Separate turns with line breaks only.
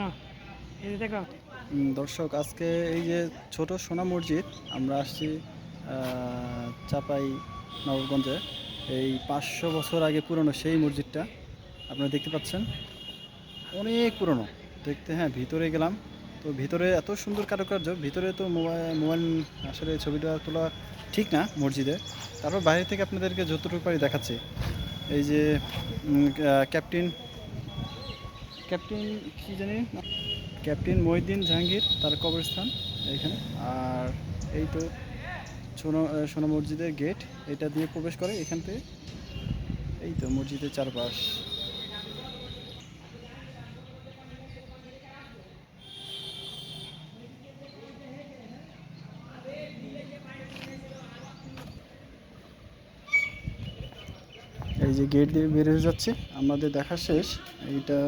না? দেখো।
দর্শক, আজকে এই যে ছোট সোনা মসজিদ, আমরা আসছি চাপাই নবাবগঞ্জে। এই পাঁচশো বছর আগে পুরনো সেই মসজিদটা, আপনারা দেখতে পাচ্ছেন। অনেক পুরনো। দেখতে হ্যাঁ ভিতরে গেলাম। তো ভিতরে এত সুন্দর কারুকার্য, ভিতরে তো মোবাইল মোবাইল, আসলে ছবিটা তোলা ঠিক না মসজিদে। তারপর বাইরে থেকে আপনাদেরকে যতটুকু পারি দেখাচ্ছি। এই যে ক্যাপ্টেন ক্যাপ্টেন কি জানি? ক্যাপ্টেন মহিউদ্দিন জাহাঙ্গীর, তার কবরস্থান এখানে। আর এই তো সোনা সোনা মসজিদের গেট এটা দিয়ে প্রবেশ করে এখান থেকে। এই তো মসজিদের চারপাশ। এই যে গেট দিয়ে বের হয়ে যাচ্ছে। আমাদের দেখা শেষ। এইটা